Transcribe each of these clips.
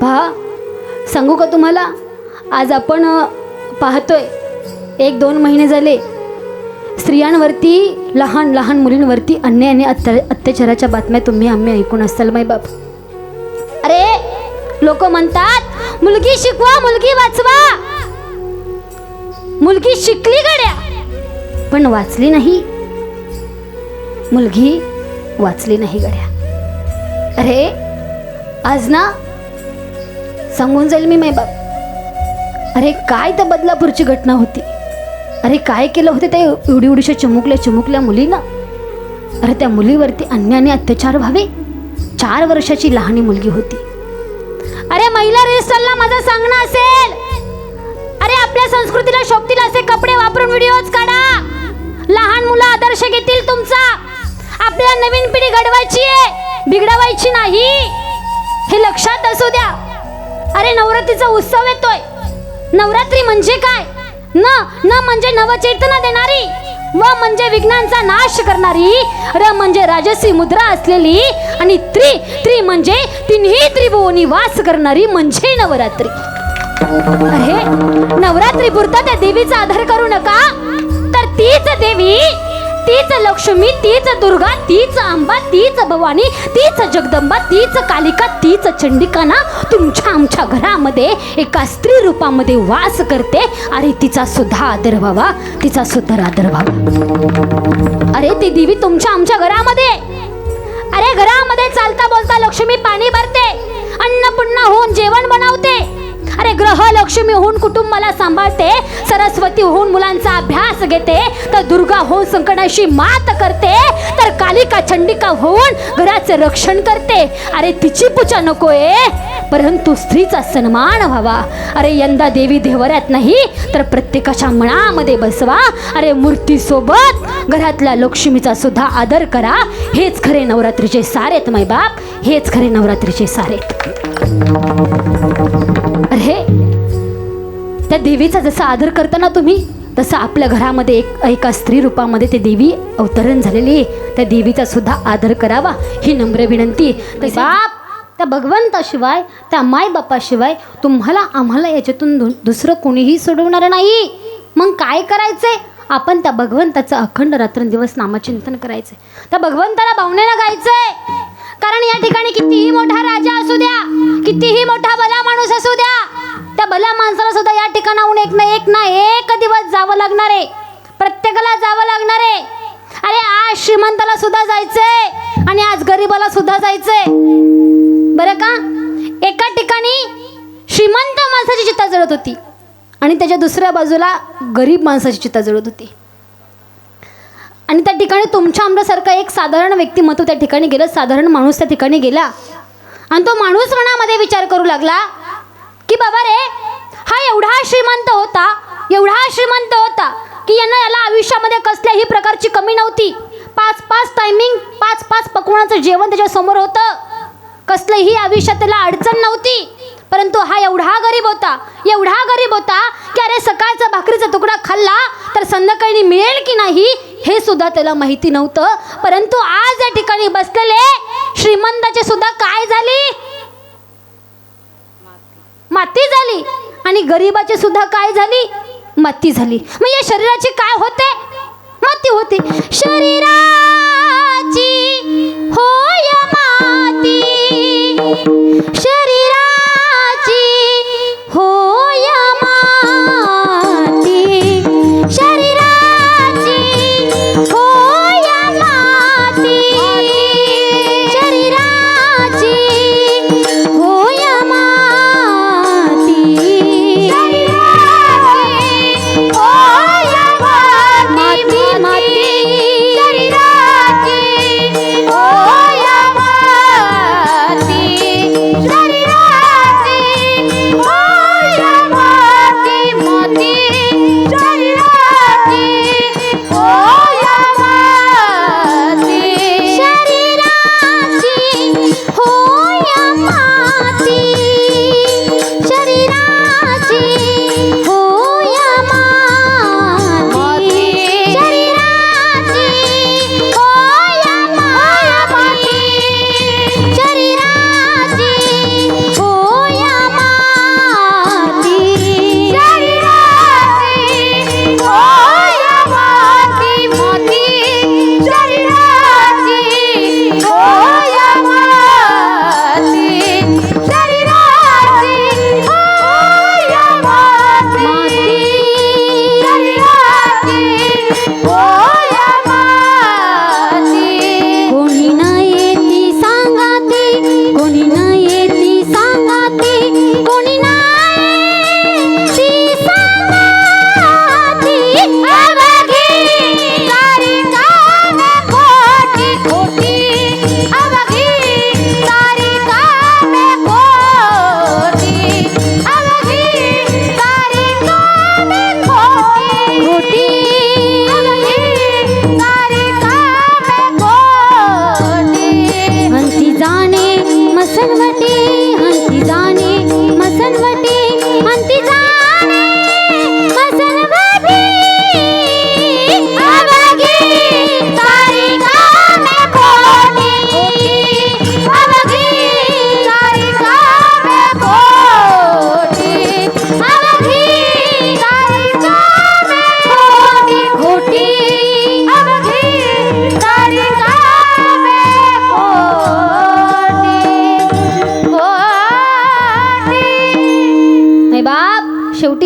पहा सांगू का तुम्हाला? आज आपण पाहतोय एक दोन महिने झाले स्त्रियांवरती लहान लहान मुलींवरती अन्याय आणि अत्या अत्याचाराच्या बातम्या तुम्ही आम्ही ऐकून असाल माय बाप. अरे लोक म्हणतात मुलगी शिकवा मुलगी वाचवा. मुलगी शिकली गड्या पण वाचली नाही. मुलगी वाचली नाही गड्या. अरे आज ना सांगून जाईल मी बाप अरे काय त्या बदलापूरची घटना होती? अरे काय केलं होतं त्या एवढी एवढीशा चिमुकल्या चिमुकल्या मुलीनं? अरे त्या मुलीवरती अन्याने अत्याचार व्हावे? चार वर्षाची लहानी मुलगी होती. अरे महिला रेस्टॉरला माझं सांगणं असेल. अरे आपल्या संस्कृतीला शोभतील असे कपडे वापरून व्हिडिओज काढा. लहान मुलं आदर्श घेतील तुमचा. आपल्या नवीन पिढी घडवायची आहे. बिघडवायची नाही. हे लक्षात असू द्या. अरे नवरात्रीचा उत्सव येतोय. नवरात्री म्हणजे काय? न न म्हणजे नवचेतना देणारी व म्हणजे विघ्नांचा नाश करणारी र म्हणजे राजसी मुद्रा असलेली आणि त्रि त्रि म्हणजे तिन्ही त्रिभुवनी वास करणारी म्हणजे नवरात्री. अरे नवरात्री पुरता त्या देवीचा आधार करू नका. तर तीच देवी तीच लक्ष्मी तीच दुर्गा तीच अंबा तीच भवानी तीच जगदंबा तीच कालिका तीच चंडिका ना तुमच्या आमच्या घरामध्ये एका स्त्री रूपामध्ये वास करते. अरे तिचा सुद्धा आदर व्हावा तिचा सुद्धा आदर व्हावा. अरे ती देवी तुमच्या आमच्या घरामध्ये. अरे घरामध्ये चालता बोलता लक्ष्मी पाणी भरते. अन्नपूर्णा होऊन जेवण बनवते. अरे ग्रह लक्ष्मी होऊन कुटुंबाला सांभाळते सरस्वती होऊन मुलांचा अभ्यास घेते तर दुर्गा होऊन संकटाशी मात करते तर कालिका चंडिका होऊन घराचे रक्षण करते. अरे तिची पूजा नकोय परंतु स्त्रीचा सन्मान व्हावा. अरे यंदा देवी देवऱ्यात नाही तर प्रत्येकाच्या मनामध्ये बसवा. अरे मूर्तीसोबत घरातल्या लक्ष्मीचा सुद्धा आदर करा. हेच खरे नवरात्रीचे सारेत माय बाप हेच खरे नवरात्रीचे सारेत. देवीचा जसा आदर करताना तुम्ही तसं आपल्या घरामध्ये एक एका स्त्री रूपामध्ये ते देवी अवतरण झालेली आहे. त्या देवीचा सुद्धा आदर करावा ही नम्र विनंती बाप त्या भगवंताशिवाय त्या मायबापाशिवाय तुम्हाला आम्हाला याच्यातून दु- दुसरं कोणीही सोडवणार नाही. मग काय करायचंय? आपण त्या भगवंताचं अखंड रात्रंदिवस नामचिंतन करायचंय. त्या भगवंताला भावनेनं गायचंय. कारण या ठिकाणी कितीही मोठा राजा असू द्या कितीही मोठा भला माणूस असू द्या भल्या माणसाला सुद्धा या ठिकाणाहून एक ना एक ना एक दिवस जावं लागणार आहे. प्रत्येकाला जावं लागणार आहे. अरे आज श्रीमंताला सुद्धा जायचंय आणि आज गरीबाला सुद्धा जायचंय. बरं का? एका ठिकाणी श्रीमंत माणसाची चित्ता जळत होती आणि त्याच्या दुसऱ्या बाजूला गरीब माणसाची चित्ता जळत होती. आणि त्या ठिकाणी तुमच्या आमच्यासारखा एक साधारण व्यक्तिमत्व त्या ठिकाणी गेलं साधारण माणूस त्या ठिकाणी गेला. आणि तो माणूस मनामध्ये विचार करू लागला की बाबा रे श्रीमंत होता एवढा श्रीमंत होता की यांना याला आयुष्यामध्ये कसल्याही प्रकारची कमी नव्हती. पाच पाच टायमिंग पाच पाच पकवानाचं जेवण त्याच्यासमोर होतं. कसलंही आयुष्यात त्याला अडचण नव्हती. परंतु हा एवढा गरीब होता एवढा गरीब होता की अरे सकाळचा भाकरीचा तुकडा खाल्ला तर संध्याकाळी मिळेल की नाही हे सुद्धा त्याला माहिती नव्हतं. परंतु आज या ठिकाणी बसलेले श्रीमंताचे सुद्धा काय झाली? माती झाली. आणि गरीबाची सुद्धा काय झाली? माती झाली. मग या शरीराची काय होते? माती होते. शरीराची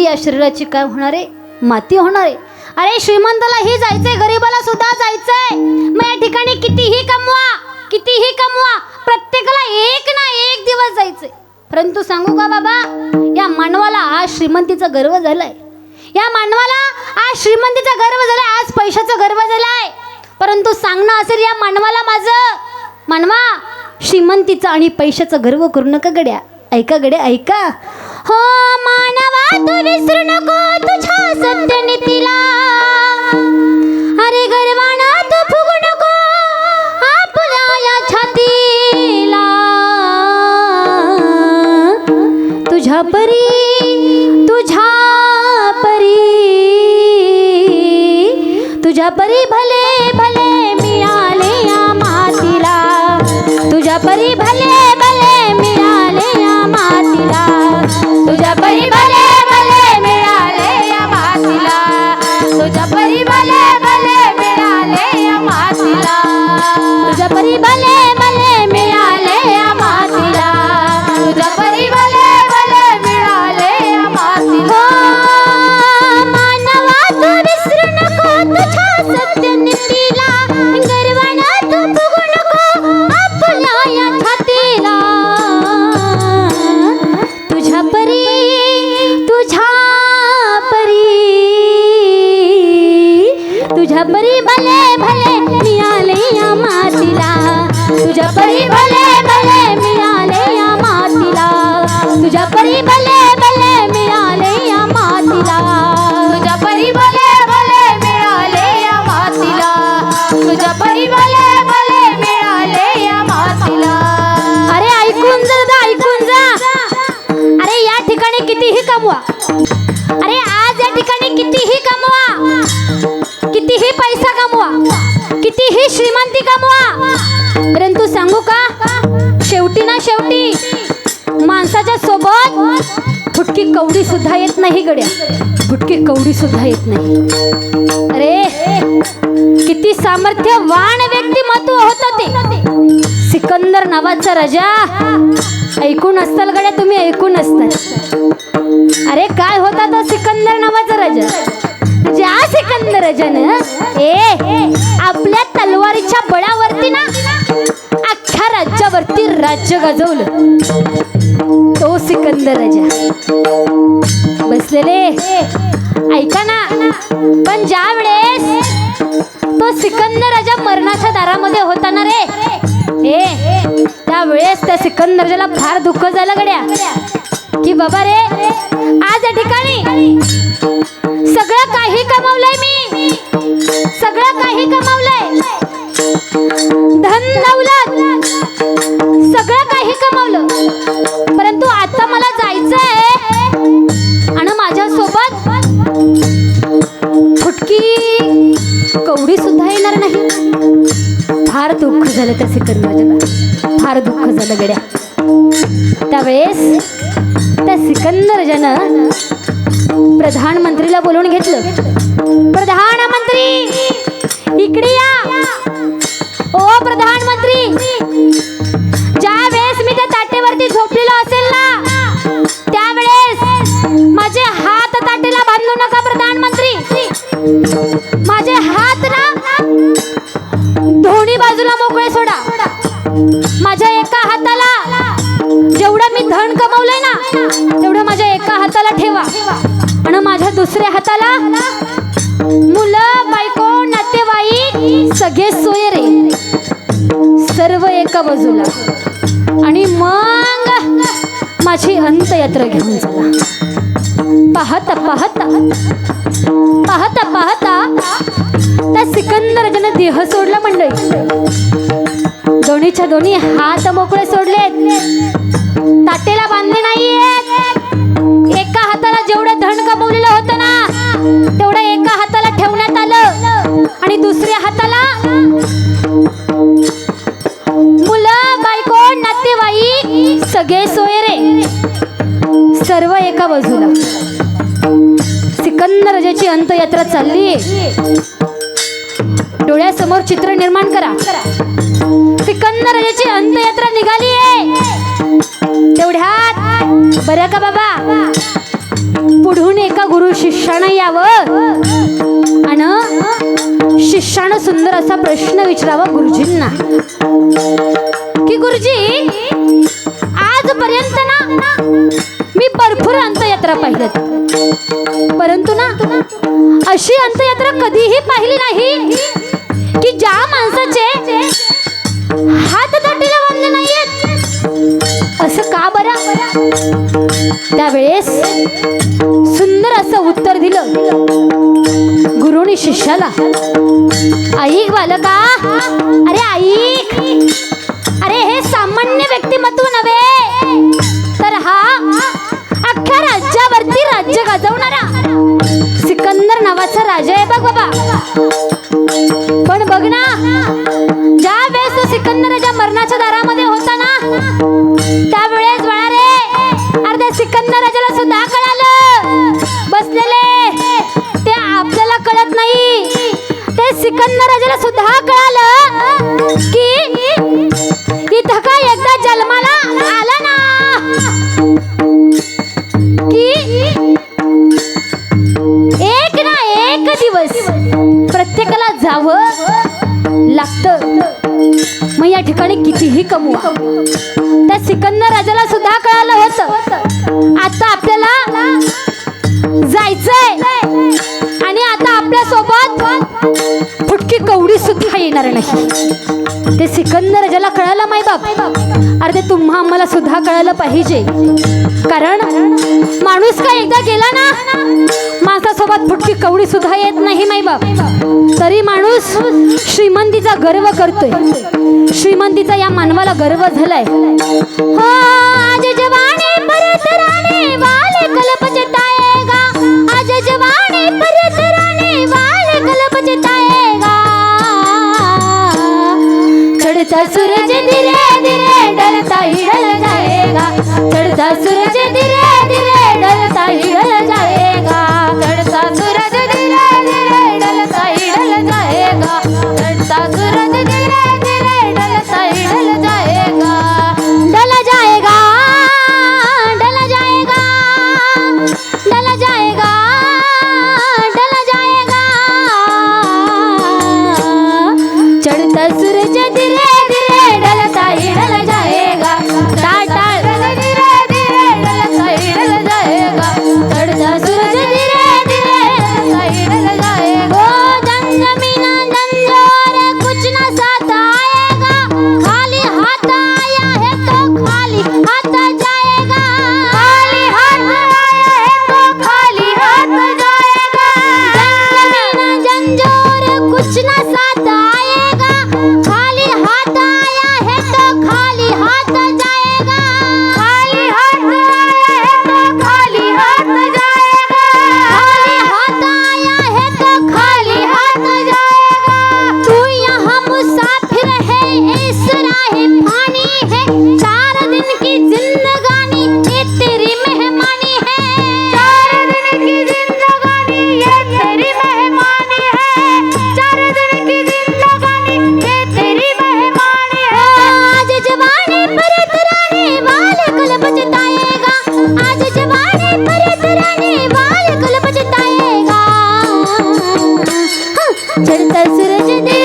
या शरीराची काय होणार आहे? माती होणार आहे. अरे श्रीमंतालाही जायचंय गरीबाला सुद्धा जायचंय. मग या ठिकाणी कितीही कमवा कितीही कमवा प्रत्येकाला एक ना एक दिवस जायचंय. परंतु सांगू का बाबा या मानवाला आज श्रीमंतीचा गर्व झालाय. या मानवाला आज श्रीमंतीचा गर्व झालाय आज पैशाचा गर्व झालाय. परंतु सांगणं असेल या मानवाला माझं मानवा श्रीमंतीचा आणि पैशाचा गर्व करू नका गड्या. ऐका गड्या ऐका. हो मानवा तू विसरू नको तुझ्या सत्यनीतीला अरे गर्वाना तू फुगू नको आपल्या या छातीला. तुझ्या परी तुझ्या परी तुझ्या परी तुझ्या कवडी सुद्धा येत नाही गड्या. गुटकी कवडी सुद्धा येत नाही. अरे किती सामर्थ्यवान व्यक्तिमत्व होत ते. सिकंदर नावाचा राजा. ऐकून असताल गड्या तुम्ही ऐकून असताल. अरे काय होता तो सिकंदर नावाचा राजा? ज्या सिकंदर राजानं ए आपल्या तलवारीच्या बळावरती ना अख्ख्या राज्यावरती राज्य गाजवलं. सिकंदर राजा बसलेले ऐका ना। पण ज्या वेळेस तो सिकंदर राजा मरणाच्या दारामध्ये होता ना रे हे त्यावेळेस त्या सिकंदर राजाला फार दुःख झालं गड्या की बाबा रे आज या ठिकाणी सगळं काही कमावलंय मी. सगळं काही कमावलंय. धन दौलत कवडी सुद्धा येणार नाही. फार दुःख झालं त्या सिकंदराजाला फार दुःख झालं गड्या. त्यावेळेस त्या सिकंदराजानं प्रधानमंत्रीला बोलवून घेतलं. प्रधानमंत्री इकडे या. ओ प्रधान बाजूला मोकळे सोडा. माझ्या एका हाताला जेवढं मी धन कमवलंय ना तेवढं माझ्या एका हाताला ठेवा. आणि माझ्या दुसऱ्या हाताला मुलं बायको नातेवाईक सगळे सोयरे सर्व एका बाजूला. आणि मग माझी अंतयात्रा घेऊन चला. पाहता पाहता पाहता पाहता त्या सिकंदराजानं देह सोडला मंडळी. दोन्हीच्या दोन्ही हात मोकळे सोडलेत ताटेला बांधले नाहीयेत. एका हाताला जेवढं धन कमवलेलं होतं ना तेवढं एका हाताला ठेवण्यात आलं. आणि दुसऱ्या हाताला मुलं बायको नातेवाईक सगळे सोयरे. सर्व एका बाजूला. सिकंदर राजाची अंतयात्रा चालली डोळ्यासमोर चित्र निर्माण करा. सिकंदर राजाची अंतयात्रा निघाली आहे. तेवढ्यात बरं का बाबा? पुढून एका गुरु शिष्यानं यावं. आणि शिष्यानं सुंदर असा प्रश्न विचारावा गुरुजींना. की गुरुजी आजपर्यंत ना मी भरपूर अंतयात्रा पाहिल्यात परंतु ना अशी अंतयात्रा कधीही पाहिली नाही. की ज्या माणसाचे हात दाटीला बांधले नाहीयेत असं का बरं? त्यावेळेस सुंदर असं उत्तर दिलं गुरुनी शिष्याला. ऐक बालका अरे ऐक अरे हे सामान्य व्यक्तिमत्व नव्हे तर हा अख्ख्या राज्यावरती राज्य गाजवणारा सिकंदर नावाचा राजा आहे बघ बाबा. नाही. ते सिकंदर राजाला सुद्धा कळालं की इथं का एकदा जन्माला आला ना. की एक ना एक दिवस प्रत्येकाला जावं लागतं. मग या ठिकाणी कितीही कमवा. त्या सिकंदर राजाला सुद्धा कळालं एवढी सुद्धा येणार नाही. ते सिकंदर ज्याला कळायला माय बाप. अरे ते तुम्हा आम्हाला सुद्धा कळायला पाहिजे. कारण माणूस का एकदा गेला ना माणसासोबत फुटकी कवडी सुद्धा येत नाही माय बाप. तरी माणूस श्रीमंतीचा गर्व करतोय. श्रीमंतीचा या मानवाला गर्व झालाय. हो, आज चढ़ता सूरज धीरे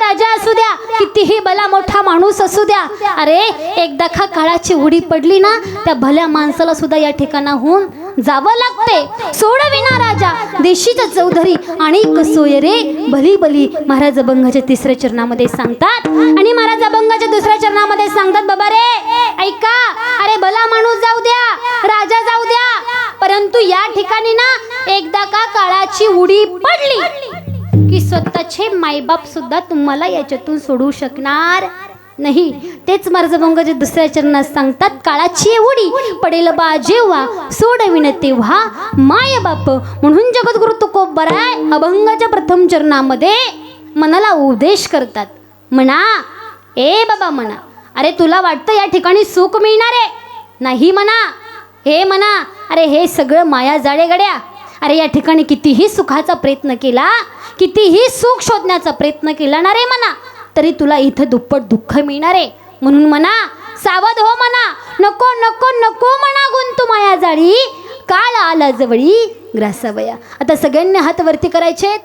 राजा असू द्या कितीही भला मोठा माणूस असू द्या. अरे एकदा का काळाची उडी पडली ना त्या भल्या माणसाला सुद्धा या ठिकाणाहून जावं लागते. सोडविना राजा देशीच्या चौधरी आणि कसोय रे. भली भली महाराज अभंगाच्या तिसऱ्या चरणामध्ये सांगतात. आणि महाराज अभंगाच्या दुसऱ्या चरणामध्ये सांगतात बाबा रे ऐका. अरे भला माणूस जाऊ द्या राजा जाऊ द्या. परंतु या ठिकाणी ना एकदा का काळाची उडी पडली. की स्वतःचे मायबाप सुद्धा तुम्हाला याच्यातून सोडू शकणार नाही. तेच मार्जभंगाच्या दुसऱ्या चरणात सांगतात काळाची एवढी पडेल बा जेव्हा सोडविन तेव्हा माय बाप म्हणून जगद्गुरु तुकोबराय अभंगाच्या प्रथम चरणामध्ये मनाला उपदेश करतात. म्हणा ए बाबा म्हणा अरे तुला वाटतं या ठिकाणी सुख मिळणार आहे? नाही म्हणा हे म्हणा अरे हे सगळं माया जाळे गड्या अरे या ठिकाणी कितीही सुखाचा प्रयत्न केला कितीही सुख शोधण्याचा प्रयत्न केला ना रे म्हणा तरी तुला इथं दुप्पट दुःख मिळणार. आहे म्हणून म्हणा सावध हो म्हणा नको नको नको म्हणा गुंतू माया जाळी. काळ आला जवळी ग्रासावया. आता सगळ्यांनी हात वरती करायचे